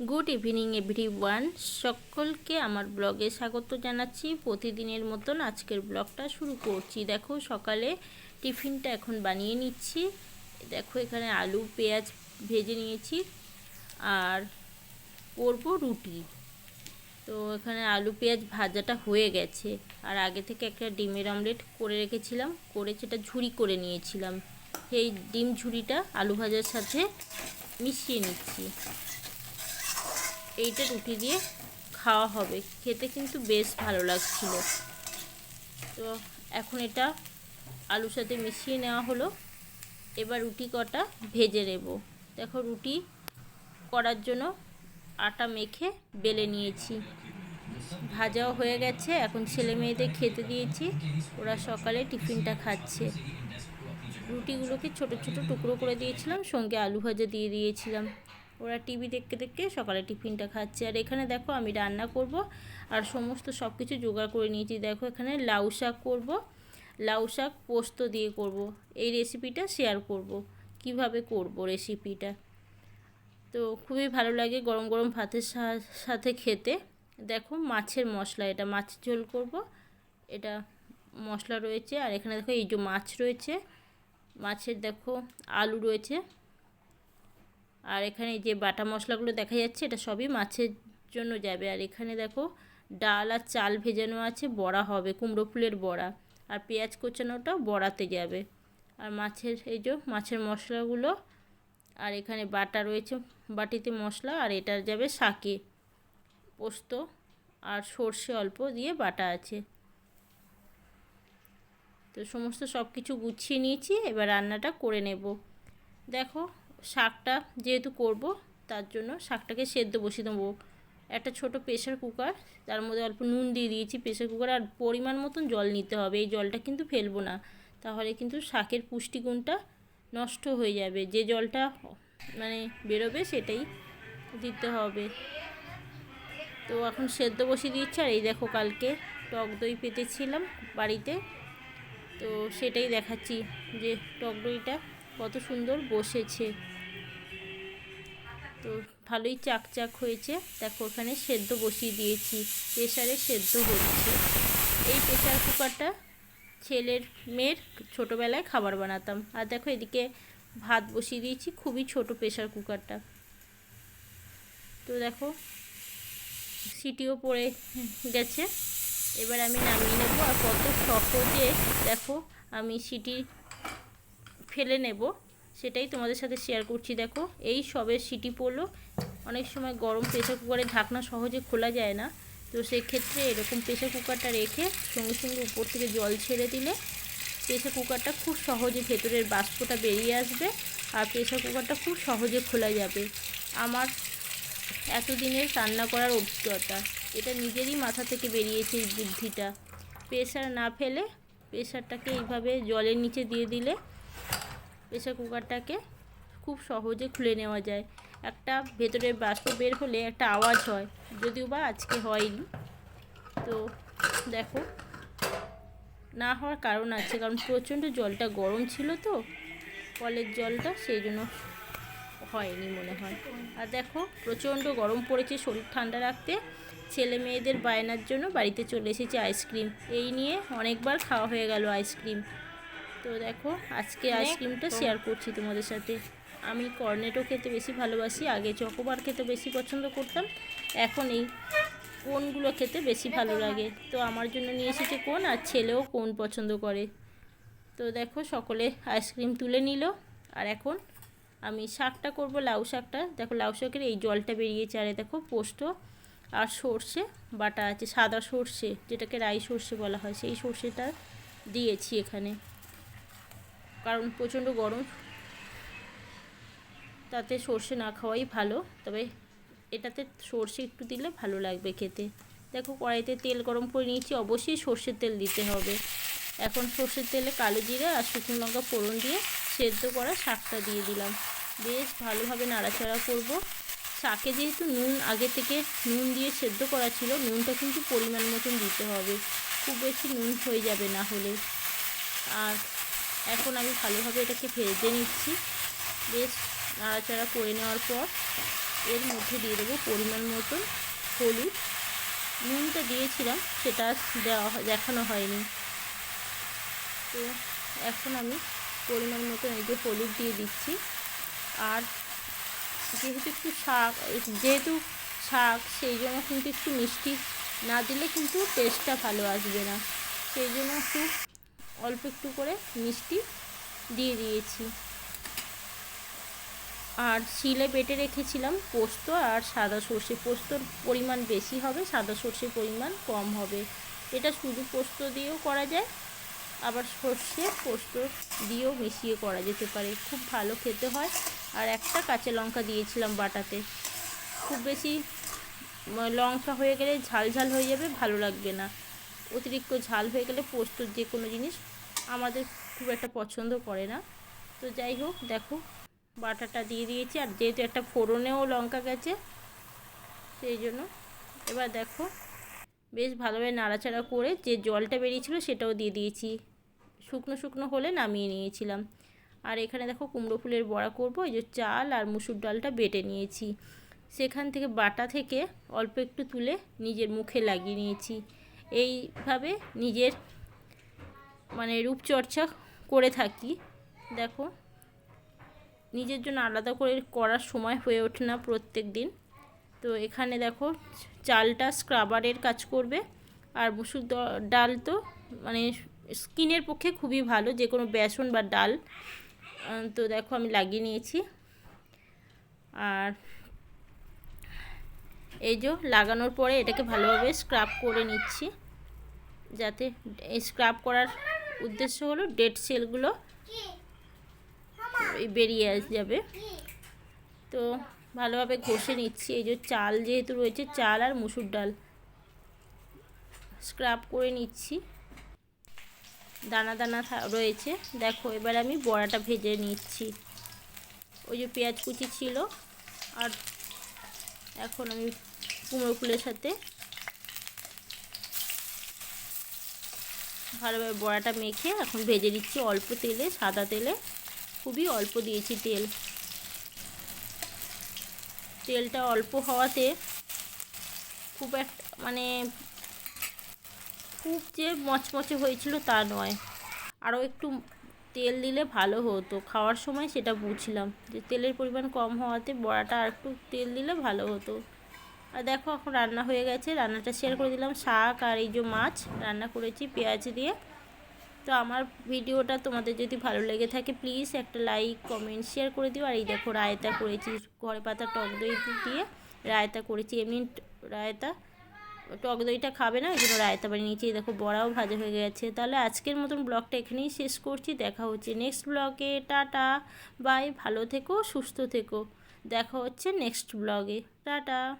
Good evening every one সকলকে আমার ব্লগে স্বাগত জানাচ্ছি। প্রতিদিনের মতন আজকের ব্লগটা শুরু করছি। দেখো, সকালে টিফিনটা এখন বানিয়ে নিচ্ছি। দেখো, এখানে আলু, পেঁয়াজ ভেজে নিয়েছি আর করব রুটি। তো এখানে আলু, পেঁয়াজ ভাজাটা হয়ে গেছে। আর আগে থেকে একটা ডিমের অমলেট করে রেখেছিলাম। করে সেটা ঝুরি করে নিয়েছিলাম। সেই ডিম ঝুরিটা আলু ভাজার সাথে মিশিয়ে নিচ্ছি। এইটা রুটি দিয়ে খাওয়া হবে। খেতে কিন্তু বেশ ভালো লাগছিল। তো এখন এটা আলুর সাথে মিশিয়ে নেওয়া হলো। এবার রুটি কটা ভেজে নেব। দেখো রুটি করার জন্য আটা মেখে বেলে নিয়েছি। ভাজাও হয়ে গেছে। এখন ছেলে মেয়েদের খেতে দিয়েছি। ওরা সকালে টিফিনটা খাচ্ছে। রুটিগুলোকে ছোট ছোট টুকরো করে দিয়েছিলাম। সঙ্গে আলু ভাজা দিয়ে দিয়েছিলাম। ওরা টিভি দেখতে দেখতে সকালে টিফিনটা খাচ্ছে। আর এখানে দেখো আমি রান্না করব আর সমস্ত সব কিছু জোগাড় করে নিয়েছি। দেখো এখানে লাউ শাক করব, লাউ শাক পোস্ত দিয়ে করব। এই রেসিপিটা শেয়ার করব, কীভাবে করব রেসিপিটা তো খুবই ভালো লাগে গরম গরম ভাতের সাথে খেতে। দেখো মাছের মশলা, এটা মাছের ঝোল করব, এটা মশলা রয়েছে। আর এখানে দেখো এই যে মাছ রয়েছে, মাছের দেখো আলু রয়েছে। আর এখানে যে বাটা মশলাগুলো দেখা যাচ্ছে, এটা সবই মাছের জন্য যাবে। আর এখানে দেখো ডাল আর চাল ভেজানো আছে, বড়া হবে, কুমড়ো ফুলের বড়া। আর পেঁয়াজ কোচানোটা বড়াতে যাবে। আর মাছের, এই যে মাছের মশলাগুলো, আর এখানে বাটা রয়েছে, বাটিতে মশলা, আর এটা যাবে শাকে। পোস্ত আর সর্ষে অল্প দিয়ে বাটা আছে। তো সমস্ত সব কিছু গুছিয়ে নিয়েছি, এবার রান্নাটা করে নেব। দেখো শাকটা যেহেতু করব, তার জন্য শাকটাকে সেদ্ধ বসিয়ে দেবো। একটা ছোট প্রেশার কুকার, তার মধ্যে অল্প নুন দিয়ে দিয়েছি প্রেশার কুকার, আর পরিমাণ মতন জল নিতে হবে। এই জলটা কিন্তু ফেলব না, তাহলে কিন্তু শাকের পুষ্টিগুণটা নষ্ট হয়ে যাবে। যে জলটা মানে বেরোবে সেটাই দিতে হবে। তো এখন সেদ্ধ বসিয়ে দিচ্ছি, আর এই দেখো কালকে টক দই পেতেছিলাম বাড়িতে। তো সেটাই দেখাচ্ছি যে টক দইটা কত সুন্দর বসেছে। তো ভালোই চাকচাক হয়েছে। দেখো, ওখানে সেদ্ধ বসিয়ে দিয়েছি। প্রেশারে সেদ্ধ হচ্ছে। এই প্রেশার কুকারটা ছেলের মেয়ের ছোটোবেলায় খাবার বানাতাম। আর দেখো, এদিকে ভাত বসিয়ে দিয়েছি, খুবই ছোট প্রেশার কুকারটা। তো দেখো, সিটিও পড়ে গেছে। এবার আমি নামিয়ে নেব। আর কত সহজে দেখো, আমি সিটি ফেলে নেব। সেটাই তোমাদের সাথে শেয়ার করছি, দেখো। এই সবে সিটি পড়ল। অনেক সময় গরম প্রেশার কুকারে ঢাকনা সহজে খোলা যায় না। তো সেক্ষেত্রে এরকম প্রেশার কুকারটা রেখে সঙ্গে সঙ্গে উপর থেকে জল ছেড়ে দিলে প্রেশার কুকারটা খুব সহজে ভেতরের বাষ্পটা বেরিয়ে আসবে আর প্রেশার কুকারটা খুব সহজে খোলা যাবে। আমার এতদিনের রান্না করার অভিজ্ঞতা, এটা নিজেরই মাথা থেকে বেরিয়েছে এই বুদ্ধিটা। প্রেশার না ফেলে প্রেশারটাকে এইভাবে জলের নিচে দিয়ে দিলে প্রেশার কুকারটাকে খুব সহজে খুলে নেওয়া যায়। একটা ভেতরের বাষ্প বের হলে একটা আওয়াজ হয়, যদিও বা আজকে হয়নি। তো দেখো, না হওয়ার কারণ আছে, কারণ প্রচণ্ড জলটা গরম ছিল তো, কলের জলটা সেই জন্য হয়নি মনে হয়। আর দেখো, প্রচণ্ড গরম পড়েছে শরীর ঠান্ডা রাখতে। ছেলে মেয়েদের বায়নার জন্য বাড়িতে চলে এসেছে আইসক্রিম। এই নিয়ে অনেকবার খাওয়া হয়ে গেল আইসক্রিম। তো দেখো আজকে আইসক্রিমটা শেয়ার করছি তোমাদের সাথে। আমি কর্নেটো খেতে বেশি ভালোবাসি আগে চকোবার খেতে বেশি পছন্দ করতাম এখন এই কোনগুলো খেতে বেশি ভালো লাগে? তো আমার জন্য নিয়ে এসেছে কোন আর ছেলেও কোন পছন্দ করে। তো দেখো সকলে আইসক্রিম তুলে নিল আর এখন আমি শাকটা করব লাউ শাকটা। দেখো লাউ শাকের এই জলটা বেরিয়েছে আরে দেখো পোস্ত আর সর্ষে বাটা আছে সাদা সর্ষে যেটাকে রাই সর্ষে বলা হয় সেই সর্ষেটা দিয়েছি এখানে। কারণ প্রচণ্ড গরম। তাতে সর্ষে না খাওয়াই ভালো, তবে এটাতে সর্ষে একটু দিলে ভালো লাগবে খেতে। দেখো কড়াইতে তেল গরম করে নিয়েছি, অবশ্যই সর্ষের তেল দিতে হবে। এখন সর্ষের তেলে কালো জিরে আর শুকনো লঙ্কা ফোড়ন দিয়ে সেদ্ধ করা শাকটা দিয়ে দিলাম। বেশ ভালোভাবে নাড়াচাড়া করব। শাকে যেহেতু নুন, আগে থেকে নুন দিয়ে সেদ্ধ করা ছিল, নুনটা কিন্তু পরিমাণ মতন দিতে হবে। খুব বেশি নুন হয়ে যাবে না হলে। আর এখন আমি ভালোভাবে এটাকে ভেজে নিচ্ছি। বেশ নাড়াচাড়া করে নেওয়ার পর এর মধ্যে দিয়ে দেবো পরিমাণ মতন হলুদ। নুনটা দিয়েছিলাম, সেটা দেওয়া দেখানো হয়নি। তো এখন আমি পরিমাণ মতন এই যে হলুদ দিয়ে দিচ্ছি। আর যেহেতু একটু শাক, যেহেতু শাক, সেই জন্য কিন্তু একটু মিষ্টি না দিলে কিন্তু টেস্টটা ভালো আসবে না। সেই জন্য একটু অল্প একটু করে মিষ্টি দিয়ে দিয়েছি। আর শিলে বেটে রেখেছিলাম পোস্ত আর সাদা সর্ষে। পোস্তর পরিমাণ বেশি হবে, সাদা সর্ষের পরিমাণ কম হবে। এটা শুধু পোস্ত দিয়েও করা যায়, আবার সর্ষে পোস্ত দিয়েও মিশিয়ে করা যেতে পারে। খুব ভালো খেতে হয়। আর একটা কাঁচা লঙ্কা দিয়েছিলাম বাটাতে। খুব বেশি লঙ্কা হয়ে গেলে ঝাল ঝাল হয়ে যাবে, ভালো লাগবে না। অতিরিক্ত ঝাল হয়ে গেলে পোস্তর যে কোনো জিনিস আমাদের খুব একটা পছন্দ করে না। তো যাই হোক, দেখো, বাটাটা দিয়ে দিয়েছি। আর যেহেতু একটা ফোড়নেও লঙ্কা গেছে, সেই জন্য এবার দেখো, বেশ ভালোভাবে নাড়াচাড়া করে যে জলটা বেরিয়েছিল সেটাও দিয়ে দিয়েছি। শুকনো শুকনো হলে নামিয়ে নিয়েছিলাম। আর এখানে দেখো, কুমড়ো ফুলের বড়া করব, এই যে চাল আর মুসুর ডালটা বেটে নিয়েছি। সেখান থেকে বাটা থেকে অল্প একটু তুলে নিজের মুখে লাগিয়ে নিয়েছি। এইভাবে নিজের মানে রূপচর্চা করে থাকি। দেখো, নিজের জন্য আলাদা করে করার সময় হয়ে ওঠে না প্রত্যেক দিন। তো এখানে দেখো, চালটা স্ক্রাবারের কাজ করবে। আর মুসুর ডাল তো মানে স্কিনের পক্ষে খুবই ভালো, যে কোনো বেসন বা ডাল। তো দেখো আমি লাগিয়ে নিয়েছি। আর এই যে লাগানোর পরে এটাকে ভালোভাবে স্ক্রাব করে নিচ্ছি। যাতে স্ক্রাব করার উদ্দেশ্য হলো ডেড সেলগুলো বেরিয়ে আস- যাবে। তো ভালোভাবে ঘষে নিচ্ছি। এই যে চাল যেহেতু রয়েছে, চাল আর মুসুর ডাল স্ক্রাব করে নিচ্ছি। দানা দানা রয়েছে। দেখো, এবার আমি বড়াটা ভেজে নিচ্ছি। ওই যে পেঁয়াজ কুচি ছিল, আর এখন আমি কুমড়ো ফুলের সাথে ভালোভাবে বড়াটা মেখে এখন ভেজে দিচ্ছি অল্প তেলে, সাদা তেলে। খুবই অল্প দিয়েছি তেল। তেলটা অল্প হওয়াতে খুব একটা মানে খুব যে মচমচে হয়েছিল তা নয়। আরও একটু তেল দিলে ভালো হতো। খাওয়ার সময় সেটা বুঝলাম যে তেলের পরিমাণ কম হওয়াতে বড়াটা আর একটু তেল দিলে ভালো হতো। আর দেখো এখন রান্না হয়ে গেছে, রান্নাটা শেয়ার করে দিলাম শাক আর এই যে মাছ, রান্না করেছি পেঁয়াজ দিয়ে। তো আমার ভিডিওটা তোমাদের যদি ভালো লেগে থাকে প্লিজ একটা লাইক কমেন্ট শেয়ার করে দিও। আর এই দেখো রায়তা করেছি, ঘরে পাতা টক দই দিয়ে রায়তা করেছি, এমনি রায়তা টক দইটা খাবে না ওই জন্য রায়তা বাড়ি নিচে দেখো বড়াও ভাজা হয়ে গেছে। তাহলে আজকের মতন ব্লগটা এখানেই শেষ করছি। দেখা হচ্ছে নেক্সট ব্লগে। টাটা বাই ভালো থেকো, সুস্থ থেকো। দেখা হচ্ছে নেক্সট ব্লগে। টাটা।